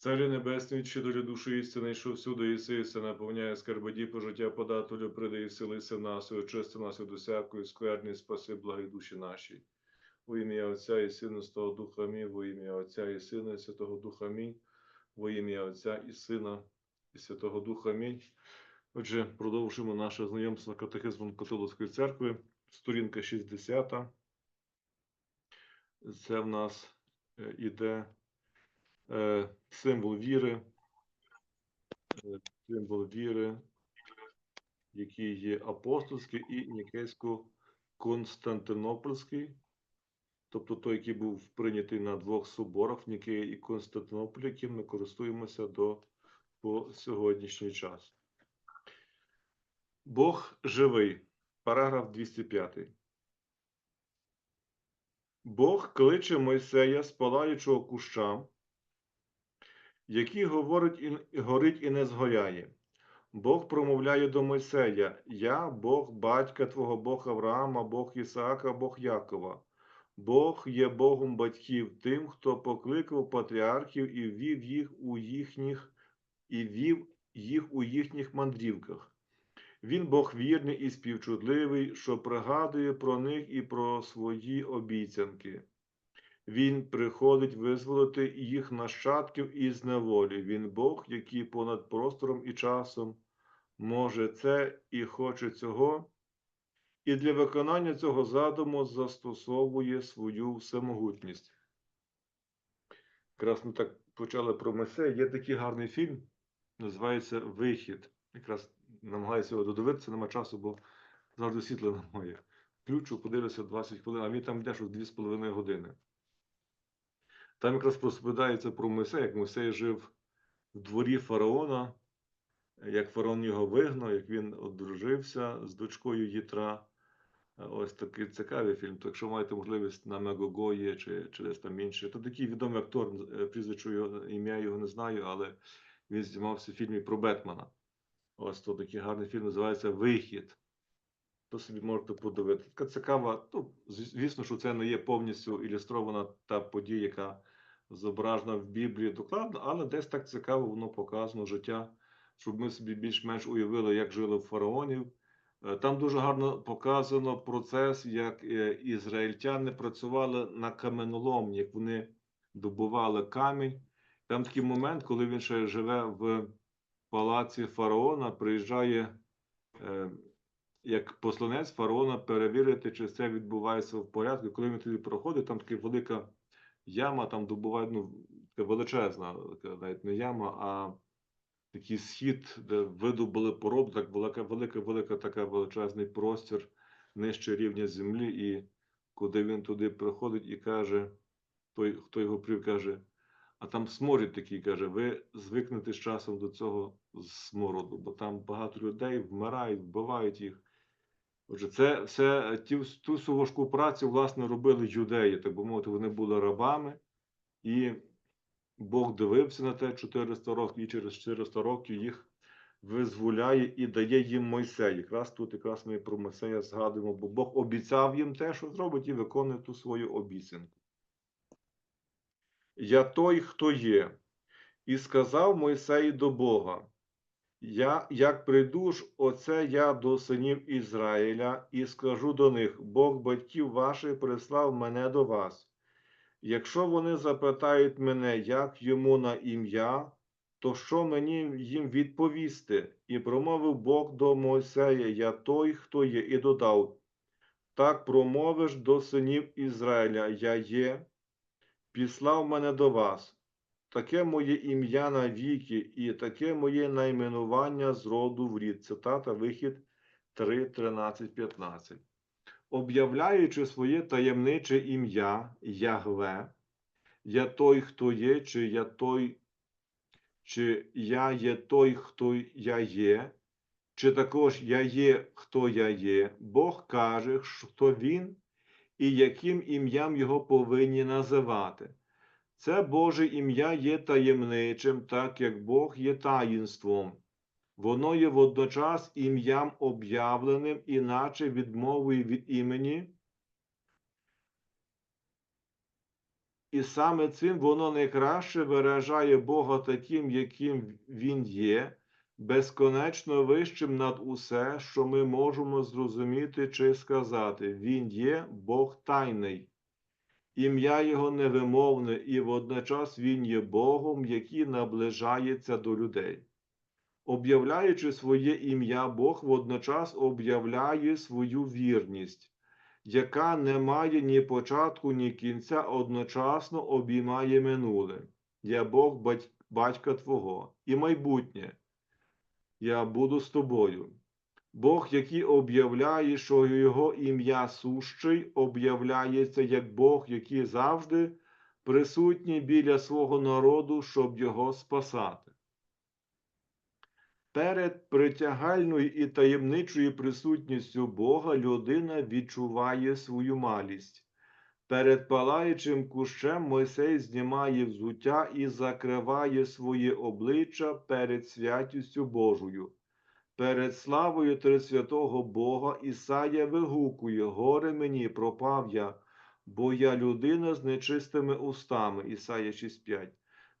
Царю Небесний, щедорі душі істини, що всюди іси, все наповняє скарбоді пожиття подателю, приди і вселися в нас, і очисти нас від усякої скверні, спаси благі душі наші. Во ім'я Отця і Сина, Святого Духа Мій, во ім'я Отця і Сина, і Святого Духа Мій, во ім'я Отця і Сина, і Святого Духа Мій. Отже, продовжуємо наше знайомство з катехизмом католицької церкви, сторінка 60. Це в нас е, іде символ віри, е, символ віри, який є апостольський і Нікейсько-Константинопольський, тобто той, який був прийнятий на двох соборах в Нікеї і Константинополі, яким ми користуємося до по сьогоднішній час. Бог живий. Параграф 205. Бог кличе Мойсея з палаючого куща, який говорить і, горить і не згоряє. Бог промовляє до Мойсея: Я Бог батька твого Бог Авраама, Бог Ісаака, Бог Якова. Бог є Богом батьків тим, хто покликав патріархів і ввів їх у їхніх і вів їх у їхніх мандрівках. Він Бог вірний і співчутливий, що пригадує про них і про свої обіцянки. Він приходить визволити їх нащадків із неволі. Він Бог, який понад простором і часом може це і хоче цього, і для виконання цього задуму застосовує свою всемогутність. Якраз ми так почали про Месея. Є такий гарний фільм, називається Вихід. Якраз намагаюся його додивитися, нема часу, бо завжди світла немає. Включу, подивлюся 20 хвилин, а він там йде щось 2,5 години. Там якраз розповідається про Мойсея, як Мойсей жив в дворі фараона, як фараон його вигнав, як він одружився з дочкою Єтра. Ось такий цікавий фільм. То якщо маєте можливість на Мегого є чи, чи десь там інше, то такий відомий актор, е, його, ім'я його не знаю, але він знімався в фільмі про Бетмена. Ось то такий гарний фільм називається Вихід. То собі можете подивитися. Така цікава. Ну, звісно, що це не є повністю ілюстрована та подія, яка зображена в Біблії докладно, але десь так цікаво воно показано життя, щоб ми собі більш-менш уявили, як жили фараонів. Е, Там дуже гарно показано процес, як е, ізраїльтяни працювали на каменоломні, як вони добували камінь. Там такий момент, коли він ще живе в палаці фараона, приїжджає е, як посланець фараона перевірити, чи це відбувається в порядку. Коли він туди проходить, там така велика яма, там добувають, ну, така величезна, навіть не яма, а такий схід, де видобули породу, так велика, велика, велика така величезний простір нижче рівня землі, і куди він туди приходить і каже, той, хто його привів, каже, а там сморід такий каже, ви звикнете з часом до цього смороду, бо там багато людей вмирають, вбивають їх. Отже, це все ті, ту всю важку працю, власне, робили юдеї, так би мовити, вони були рабами, і Бог дивився на те 400 років, і через 400 років їх визволяє і дає їм Мойсей. Якраз тут якраз ми про Мойсея згадуємо, бо Бог обіцяв їм те, що зробить, і виконує ту свою обіцянку. Я той, хто є, і сказав Мойсей до Бога. Я, як прийду ж, оце я до синів Ізраїля, і скажу до них: Бог батьків ваших прислав мене до вас. Якщо вони запитають мене, як йому на ім'я, то що мені їм відповісти? І промовив Бог до Мойсея, я той, хто є, і додав: Так промовиш до синів Ізраїля, я є, післав мене до вас. Таке моє ім'я навіки, і таке моє найменування з роду в рід. Цитата Вихід 3, 13, 15. Об'являючи своє таємниче ім'я Ягве, я той, хто є, чи я той, чи я є той, хто я є, чи також я є, хто я є, Бог каже, хто він і яким ім'ям його повинні називати. Це Боже ім'я є таємничим, так як Бог є таїнством. Воно є водночас ім'ям об'явленим, іначе відмовою від імені. І саме цим воно найкраще виражає Бога таким, яким Він є, безконечно вищим над усе, що ми можемо зрозуміти чи сказати. Він є Бог тайний. Ім'я Його невимовне, і водночас Він є Богом, який наближається до людей. Об'являючи своє ім'я, Бог водночас об'являє свою вірність, яка не має ні початку, ні кінця, одночасно обіймає минуле. Я Бог батька Твого і майбутнє. Я буду з тобою. Бог, який об'являє, що Його ім'я сущий, об'являється як Бог, який завжди присутній біля свого народу, щоб його спасати. Перед притягальною і таємничою присутністю Бога людина відчуває свою малість. Перед палаючим кущем Мойсей знімає взуття і закриває своє обличчя перед святістю Божою. Перед славою Трисвятого Бога Ісая вигукує: Горе мені, пропав я, бо я людина з нечистими устами. Ісая 6.5.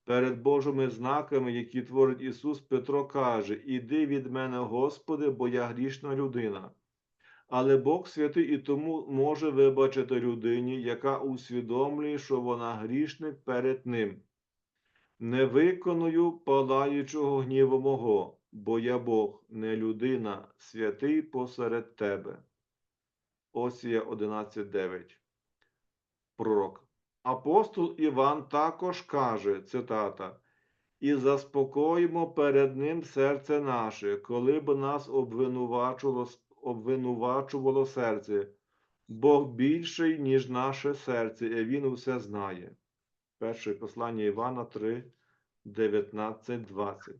Перед Божими знаками, які творить Ісус, Петро каже: Іди від мене, Господи, бо я грішна людина. Але Бог святий і тому може вибачити людині, яка усвідомлює, що вона грішник перед Ним. Не виконую палаючого гніву мого, бо я Бог, не людина, святий посеред тебе. Осія 11.9. Пророк. Апостол Іван також каже, цитата, і заспокоїмо перед ним серце наше, коли б нас обвинувачувало, обвинувачувало серце. Бог більший, ніж наше серце, і Він усе знає. Перше послання Івана 3, 19, 20.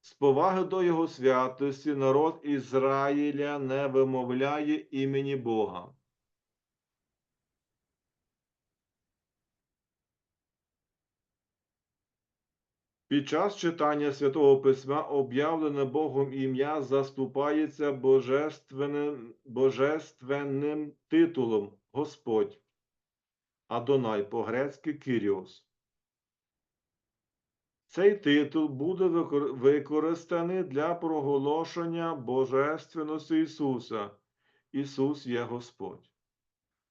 З поваги до Його святості народ Ізраїля не вимовляє імені Бога. Під час читання Святого Письма об'явлене Богом ім'я заступається божественним, божественним титулом Господь. Адонай по-грецьки Киріос. Цей титул буде використаний для проголошення божественності Ісуса. Ісус є Господь.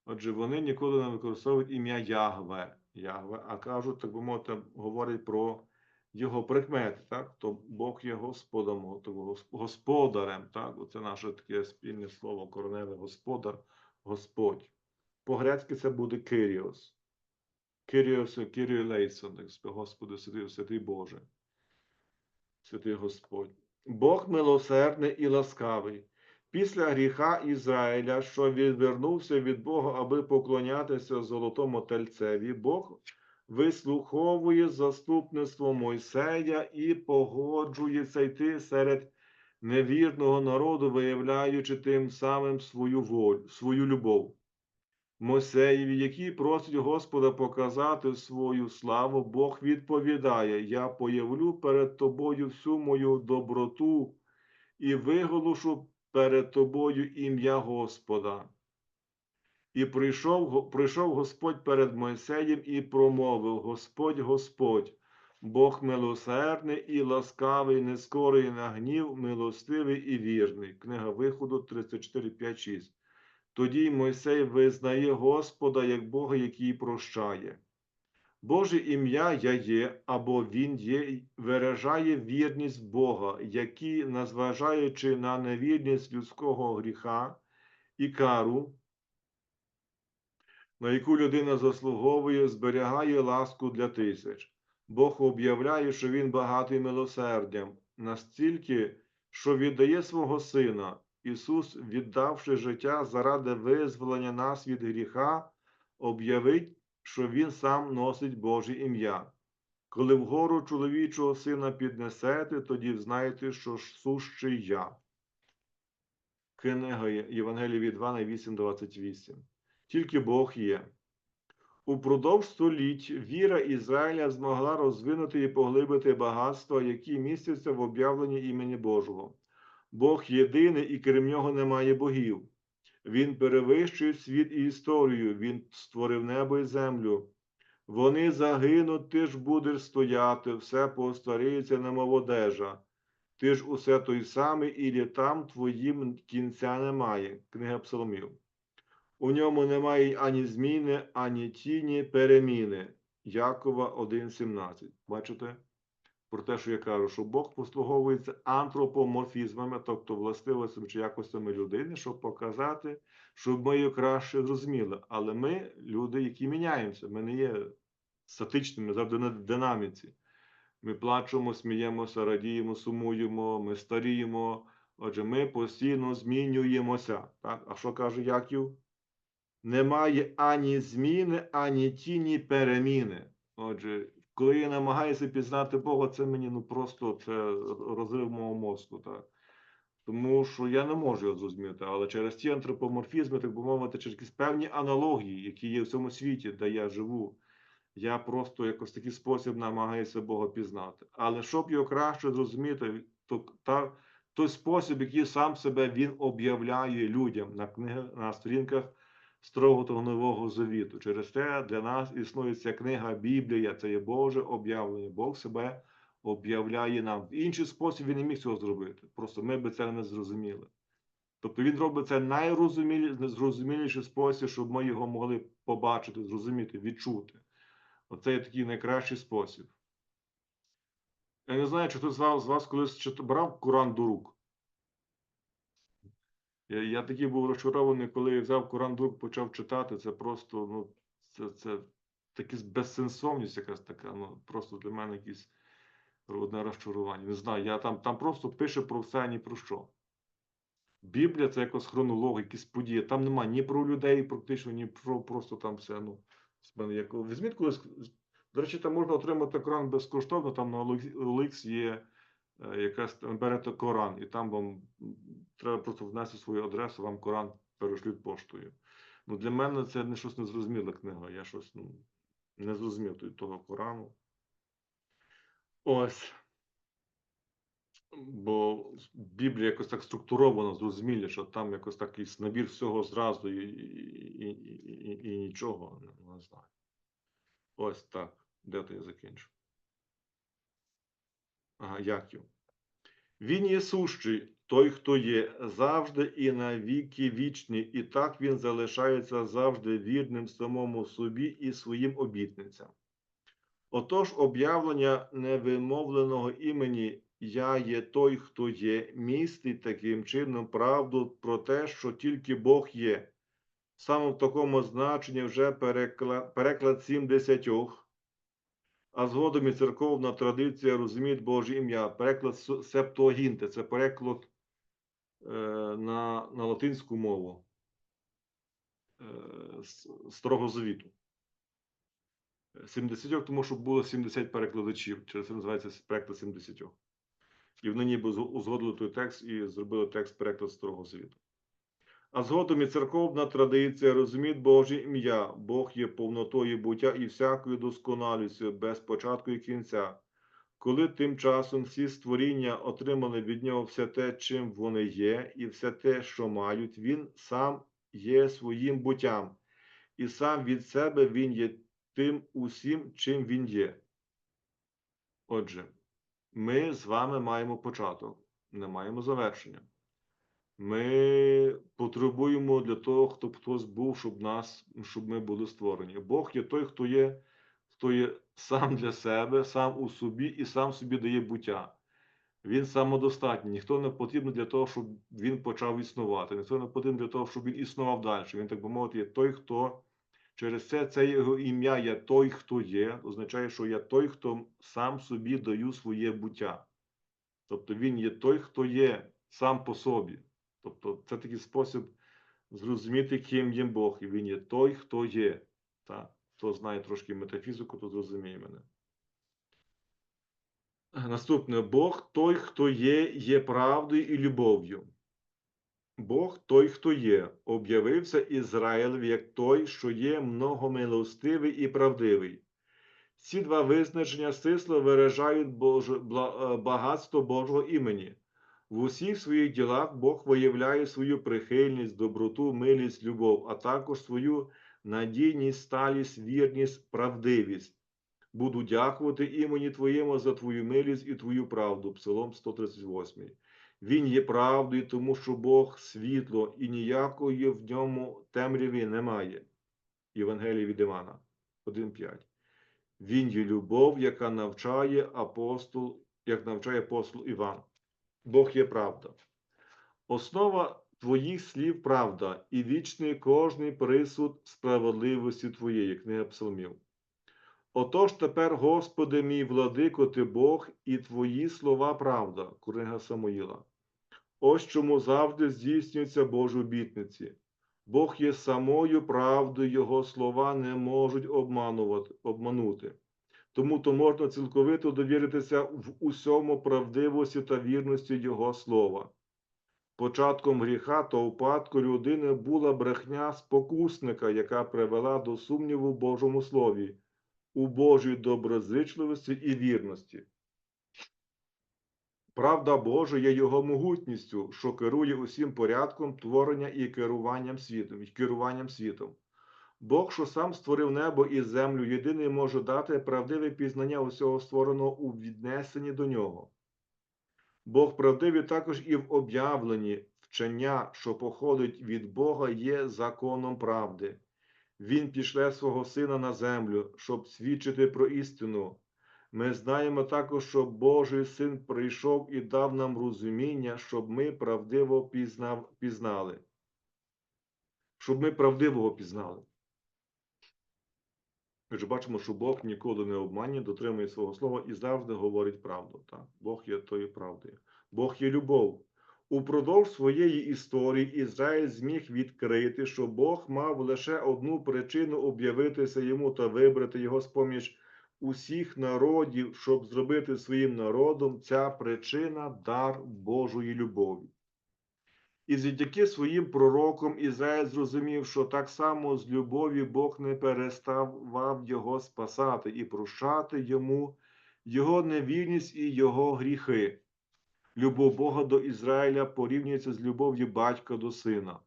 Отже, вони ніколи не використовують ім'я Ягве, Ягве, а кажуть, так би мовити, говорять про його прикмети, так? То Бог є Господом, то господарем, так? Оце наше таке спільне слово, кореневе господар, Господь. По-грецьки це буде Киріос. Киріос, Киріо Лейсон, Господи, святий, святий Боже. Святий Господь. Бог милосердний і ласкавий. Після гріха Ізраїля, що відвернувся від Бога, аби поклонятися золотому тельцеві, Бог вислуховує заступництво Мойсея і погоджується йти серед невірного народу, виявляючи тим самим свою волю, свою любов. Мойсеєві, який просить Господа показати свою славу, Бог відповідає: Я появлю перед тобою всю мою доброту і виголошу перед тобою ім'я Господа. І прийшов, прийшов Господь перед Мойсеєм і промовив: Господь, Господь, Бог милосердний і ласкавий, нескорий на гнів, милостивий і вірний. Книга Виходу 34, 5, 6. Тоді Мойсей визнає Господа як Бога, який прощає. Боже ім'я Я є або Він є, виражає вірність Бога, який, незважаючи на невірність людського гріха і кару, на яку людина заслуговує, зберігає ласку для тисяч. Бог об'являє, що Він багатий милосердям, настільки, що віддає свого Сина. Ісус, віддавши життя заради визволення нас від гріха, об'явить, що Він сам носить Боже ім'я. Коли вгору чоловічого сина піднесете, тоді знаєте, що сущий я. Книга Євангелія від Івана 8.28. Тільки Бог є. Упродовж століть віра Ізраїля змогла розвинути і поглибити багатства, які містяться в об'явленні імені Божого. Бог єдиний і крім нього немає богів. Він перевищує світ і історію, Він створив небо і землю. Вони загинуть, ти ж будеш стояти, все постаріється, немов одежа. Ти ж усе той самий, і літам твоїм кінця немає. Книга Псалмів. У ньому немає ані зміни, ані тіні переміни. Якова 1.17. Бачите? Про те, що я кажу, що Бог послуговується антропоморфізмами, тобто властивостями чи якостями людини, щоб показати, щоб ми її краще зрозуміли. Але ми люди, які міняємося, ми не є статичними, завжди на динаміці. Ми плачемо, сміємося, радіємо, сумуємо, ми старіємо. Отже, ми постійно змінюємося. Так? А що каже Яків? Немає ані зміни, ані тіні переміни. Отже, коли я намагаюся пізнати Бога, це мені ну просто це розрив мого мозку. Так? Тому що я не можу його зрозуміти, але через ті антропоморфізми, так би мовити, через якісь певні аналогії, які є в цьому світі, де я живу, я просто якось такий спосіб намагаюся Бога пізнати. Але щоб його краще зрозуміти, то та, той спосіб, який сам себе він об'являє людям на книгах, на сторінках Строго того Нового Завіту. Через те для нас існує ця книга Біблія, це є Боже об'явлення. Бог себе об'являє нам. В інший спосіб він не міг цього зробити. Просто ми би це не зрозуміли. Тобто він робить це найзрозуміліший спосіб, щоб ми його могли побачити, зрозуміти, відчути. Оце є такий найкращий спосіб. Я не знаю, чи хтось з вас, колись брав Коран до рук. Я, я такий був розчарований, коли взяв Коран до рук, почав читати. Це просто, ну, це, це такі безсенсовність якась така, ну, просто для мене якісь одне розчарування. Не знаю, я там, там просто пише про все, ні про що. Біблія це якось хронологія, якісь події. Там немає ні про людей практично, ні про просто там все. Ну, з мене як... Візьміть колись. До речі, там можна отримати Коран безкоштовно, там на OLX є е, якась там берете Коран, і там вам треба просто внести свою адресу, вам Коран перешлють поштою. Ну, для мене це не щось незрозуміла книга. Я щось ну, не зрозумів того Корану. Ось. Бо Біблія якось так структурована, зрозумілі, що там якось такий набір всього зразу і, і, і, і, і нічого. Не, не знаю. Ось так. Де то я закінчу? Яків. Він є сущий, той, хто є завжди і на віки вічні, і так він залишається завжди вірним самому собі і своїм обітницям. Отож, об'явлення невимовленого імені Я є той, хто є, містить таким чином правду про те, що тільки Бог є. Саме в такому значенні вже переклад, переклад 70, а згодом і церковна традиція розуміє Боже ім'я. Переклад С- Септуагінти, це переклад е, на, на латинську мову е, Старого Завіту. 70, тому що було 70 перекладачів, через це називається переклад 70. І вони ніби узгодили той текст і зробили текст переклад Старого Завіту. А згодом і церковна традиція розуміє Боже ім'я. Бог є повнотою буття і всякою досконалістю, без початку і кінця. Коли тим часом всі створіння отримали від нього все те, чим вони є, і все те, що мають, він сам є своїм буттям, і сам від себе він є тим усім, чим він є. Отже, ми з вами маємо початок, не маємо завершення. Ми потребуємо для того, щоб хтось був, щоб нас, щоб ми були створені. Бог є той, хто є, хто є сам для себе, сам у собі і сам собі дає буття. Він самодостатній. Ніхто не потрібен для того, щоб він почав існувати. Ніхто не потрібен для того, щоб він існував далі. Він, так би мовити, є той, хто через це це його ім'я є той, хто є, означає, що я той, хто сам собі даю своє буття. Тобто він є той, хто є сам по собі. Тобто це такий спосіб зрозуміти, ким є Бог. І він є той, хто є. Так? Хто знає трошки метафізику, то зрозуміє мене. Наступне Бог той, хто є, є правдою і любов'ю. Бог той, хто є, об'явився Ізраїлеві як той, що є многомилостивий і правдивий. Ці два визначення стисло виражають Боже, е, багатство Божого імені. В усіх своїх ділах Бог виявляє свою прихильність, доброту, милість, любов, а також свою надійність, сталість, вірність, правдивість. Буду дякувати імені Твоєму за Твою милість і Твою правду. Псалом 138. Він є правдою, тому що Бог світло, і ніякої в ньому темряви немає. Євангеліє від Івана 1.5. Він є любов, яка навчає апостол, як навчає апостол Іван. Бог є правда. Основа твоїх слів правда, і вічний кожний присуд справедливості твоєї, книга Псалмів. Отож тепер, Господи мій владико, ти Бог, і твої слова правда, книга Самуїла. Ось чому завжди здійснюються Божі обітниці. Бог є самою правдою, Його слова не можуть обманувати, обманути. Тому то можна цілковито довіритися в усьому правдивості та вірності Його слова. Початком гріха та упадку людини була брехня спокусника, яка привела до сумніву в Божому Слові, у Божій доброзичливості і вірності. Правда Божа є його могутністю, що керує усім порядком творення і керуванням світом. Керуванням світом. Бог, що сам створив небо і землю, єдиний може дати правдиве пізнання усього створеного у віднесенні до нього. Бог правдивий також і в об'явленні вчення, що походить від Бога, є законом правди. Він пішле свого сина на землю, щоб свідчити про істину. Ми знаємо також, що Божий син прийшов і дав нам розуміння, щоб ми правдиво пізнав, пізнали. Щоб ми правдивого пізнали. Ми ж бачимо, що Бог ніколи не обманює, дотримує свого слова і завжди говорить правду. Так? Бог є тою правдою. Бог є любов. Упродовж своєї історії Ізраїль зміг відкрити, що Бог мав лише одну причину об'явитися йому та вибрати його з-поміж усіх народів, щоб зробити своїм народом ця причина дар Божої любові. І завдяки своїм пророкам Ізраїль зрозумів, що так само з любові Бог не переставав його спасати і прощати йому його невірність і його гріхи. Любов Бога до Ізраїля порівнюється з любов'ю батька до сина.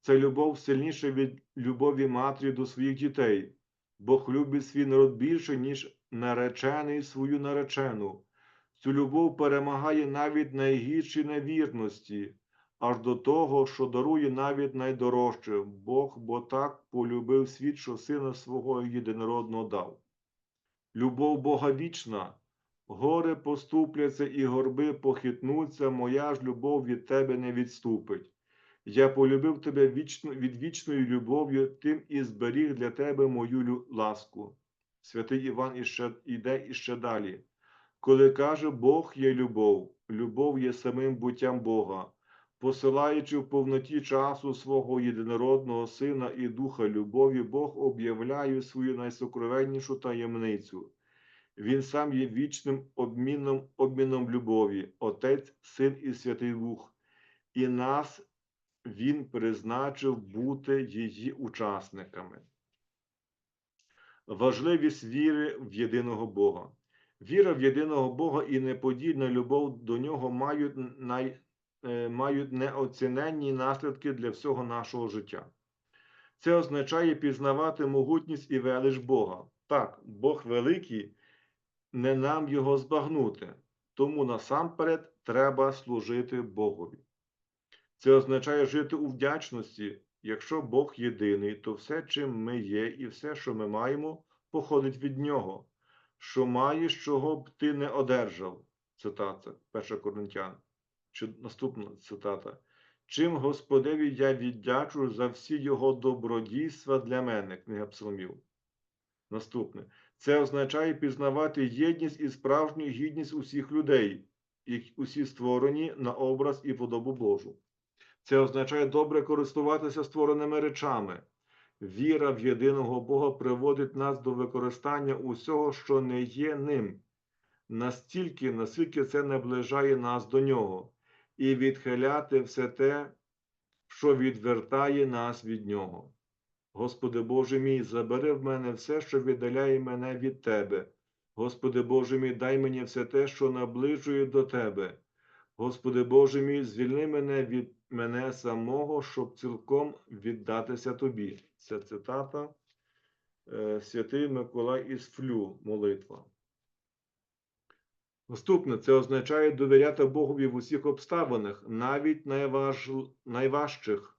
Це любов сильніша від любові матері до своїх дітей. Бог любить свій народ більше, ніж наречений свою наречену. Цю любов перемагає навіть найгірші невірності, аж до того, що дарує навіть найдорожче. Бог бо так полюбив світ, що сина свого єдинородного дав. Любов Бога вічна, гори поступляться і горби похитнуться, моя ж любов від тебе не відступить. Я полюбив тебе вічно, від вічною любов'ю, тим і зберіг для тебе мою ласку. Святий Іван іще, іде іще далі. Коли каже Бог є любов, любов є самим буттям Бога, посилаючи в повноті часу свого єдинородного Сина і Духа любові, Бог об'являє свою найсокровеннішу таємницю. Він сам є вічним обміном, обміном любові, Отець, Син і Святий Дух, і нас він призначив бути її учасниками. Важливість віри в єдиного Бога. Віра в єдиного Бога і неподільна любов до нього мають, най, мають неоціненні наслідки для всього нашого життя. Це означає пізнавати могутність і велич Бога. Так, Бог великий, не нам його збагнути, тому насамперед треба служити Богові. Це означає жити у вдячності. Якщо Бог єдиний, то все, чим ми є, і все, що ми маємо, походить від Нього. Що маєш, чого б ти не одержав. Цитата 1 Коринтян. Чи наступна цитата. Чим Господеві я віддячу за всі його добродійства для мене, книга Псалмів. Наступне. Це означає пізнавати єдність і справжню гідність усіх людей, і усі створені на образ і подобу Божу. Це означає добре користуватися створеними речами. Віра в єдиного Бога приводить нас до використання усього, що не є ним, настільки, наскільки це наближає нас до нього, і відхиляти все те, що відвертає нас від нього. Господи Боже мій, забери в мене все, що віддаляє мене від Тебе. Господи Боже мій, дай мені все те, що наближує до Тебе. Господи Боже мій, звільни мене від мене самого, щоб цілком віддатися Тобі. Це цитата е, Святий Миколай із Флю, молитва. Наступне це означає довіряти Богові в усіх обставинах, навіть найваж... найважчих.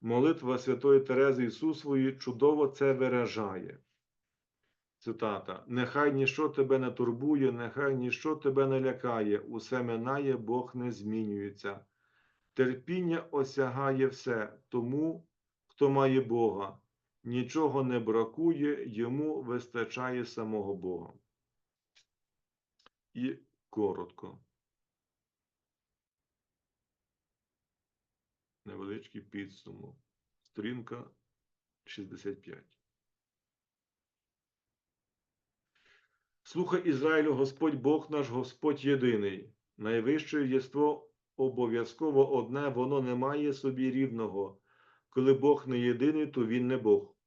Молитва Святої Терези Ісусової чудово це виражає. Цитата: Нехай ніщо тебе не турбує, нехай ніщо тебе не лякає, усе минає, Бог не змінюється. Терпіння осягає все тому, хто має Бога. Нічого не бракує, йому вистачає самого Бога. І коротко. Невеличкий підсумок. Сторінка 65. Слухай Ізраїлю, Господь Бог наш, Господь єдиний. Найвище єство обов'язково одне, воно не має собі рівного. Коли Бог не єдиний, то він не Бог.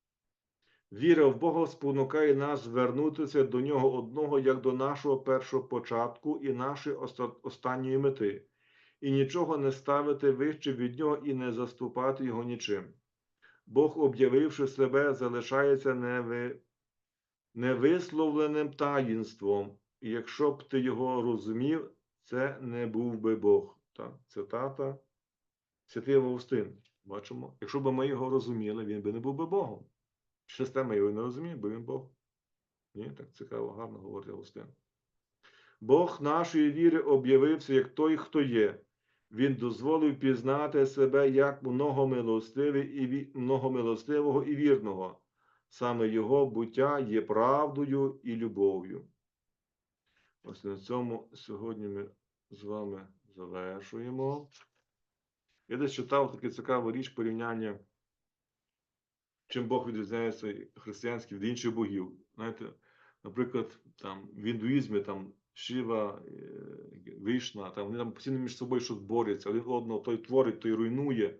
Віра в Бога спонукає нас звернутися до нього одного як до нашого першого початку і нашої останньої мети, і нічого не ставити вище від нього і не заступати його нічим. Бог, об'явивши себе, залишається неви... невисловленим таїнством, і якщо б ти його розумів, це не був би Бог. Так, цитата Святий Августин. Бачимо, якщо б ми його розуміли, він би не був би Богом. Система його не розуміє, бо він Бог. Ні, так цікаво, гарно говорить Августин. Бог нашої віри об'явився як той, хто є. Він дозволив пізнати себе як многомилостивого і вірного. Саме його буття є правдою і любов'ю. Ось на цьому сьогодні ми з вами завершуємо. Я десь читав таке цікаву річ порівняння, чим Бог відрізняється християнський від інших богів. Знаєте, наприклад, там в індуїзмі там Шива, е, Вишна, там вони там постійно між собою щось борються, один одного той творить, той руйнує.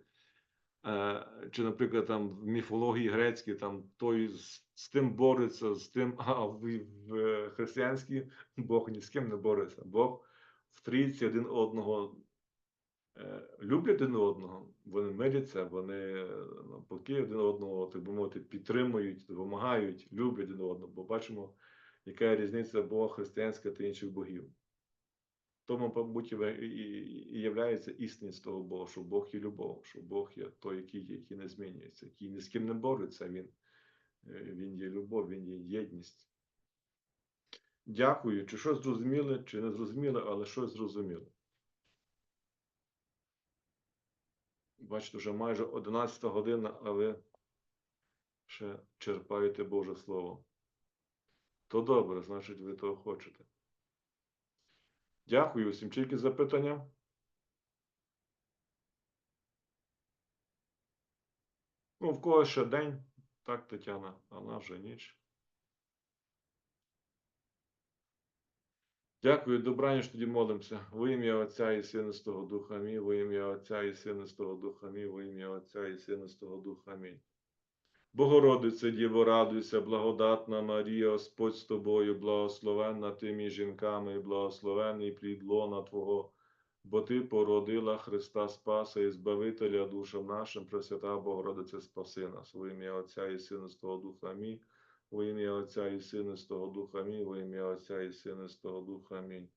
Е, Чи, наприклад, там в міфології грецькій, там той з, з тим бореться, з тим, а в, в християнській Бог ні з ким не бореться. Бог в трійці один одного е, люблять один одного, вони миряться, вони е, навпаки один одного, так би мовити, підтримують, допомагають, люблять один одного. Бо бачимо, яка різниця Бога християнська та інших богів. Тому, мабуть, і, являється істинність того Бога, що Бог є любов, що Бог є той, який є, який не змінюється, який ні з ким не бореться, він, е, він є любов, він є єдність. Дякую. Чи щось зрозуміли, чи не зрозуміли, але щось зрозуміли. Бачите, вже майже 11 година, а ви ще черпаєте Боже Слово. То добре, значить, ви того хочете. Дякую усім. Чи якісь запитання? Ну, в кого ще день, так, Тетяна, а в вже ніч. Дякую, добраніч тоді молимося. Во ім'я Отця і Сина Святого Духа. Амінь, во ім'я Отця і Сина Святого Духа. Амінь, во ім'я Отця і Сина Святого Духа. Амінь. Богородице, Діво, радуйся, благодатна Марія, Господь з тобою, благословенна ти між жінками, і благословенний плід лона Твого, бо Ти породила Христа Спаса і Збавителя душам нашим, Пресвята Богородице, спаси нас, во ім'я Отця і Сина Святого Духа. Амінь, во ім'я Отця і Сина Святого Духа Амінь, во ім'я Отця і Сина Святого Духа Амінь.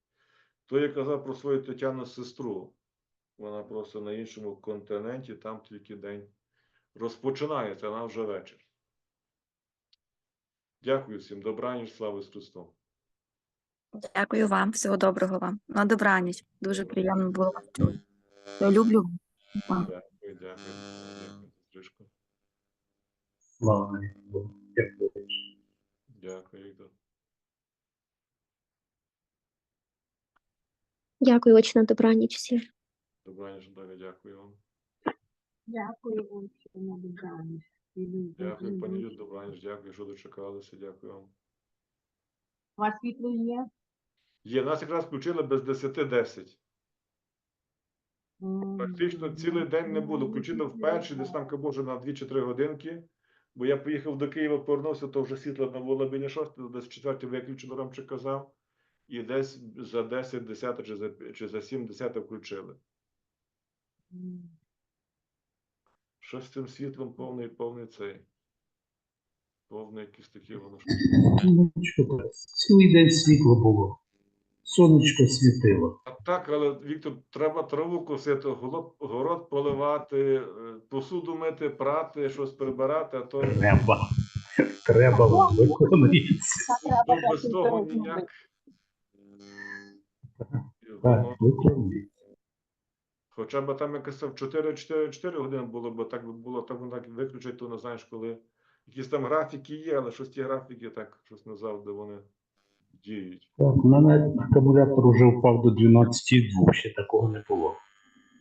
То я казав про свою Тетяну сестру. Вона просто на іншому континенті, там тільки день розпочинається, вона вже вечір. Дякую всім. Добраніч, слава Ісусу Христу. Дякую вам, всього доброго вам. На добраніч. Дуже приємно було вас чути. Я люблю вас. Дякую, дякую. Дякую. Слава Богу. Дякую. Віктор. Дякую, очі на добраніч всім. Добраніч, Наталя, дякую вам. Дякую, на добраніч. Дякую, пані Юд, добраніч, дякую, що дочекалися, дякую вам. У вас світло є? Є, нас якраз включили без 10-10. Практично цілий день не було. Включили вперше, десь там може на 2 чи 3 годинки. Бо я поїхав до Києва, повернувся, то вже світло не було біля 6, десь четвертій виключено Ромчик казав. і десь за 10 десята чи за, чи за 7 десята включили. М. Щось з цим світлом повний, повний цей. Повний якийсь такий воно щось. Цілий день світло було. Сонечко світило. А так, але Віктор, треба траву косити, город, поливати, е, посуду мити, прати, щось прибирати, а то Треба. Треба виконується. Ну, без того ніяк. Так, виконується. Хоча б там якось там 4-4 години було, бо так би було, так воно так виключить, то не знаєш, коли. Якісь там графіки є, але щось ті графіки так щось не завжди вони діють. Так, у мене акумулятор вже впав до 12,2, ще такого не було.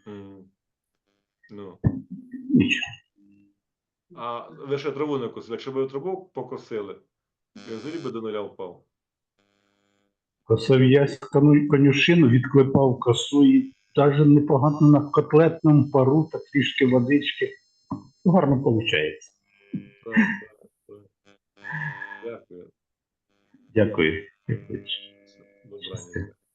М. Ну. Нічого. А ви ще траву не косили. Якщо б ви траву покосили, він взагалі би до нуля впав. Косив я конюшину, відклепав косу і навіть непогано на котлетному пару та трішки водички. Гарно виходить. Так, так, так. Дякую. Дякую. Dobra, nie.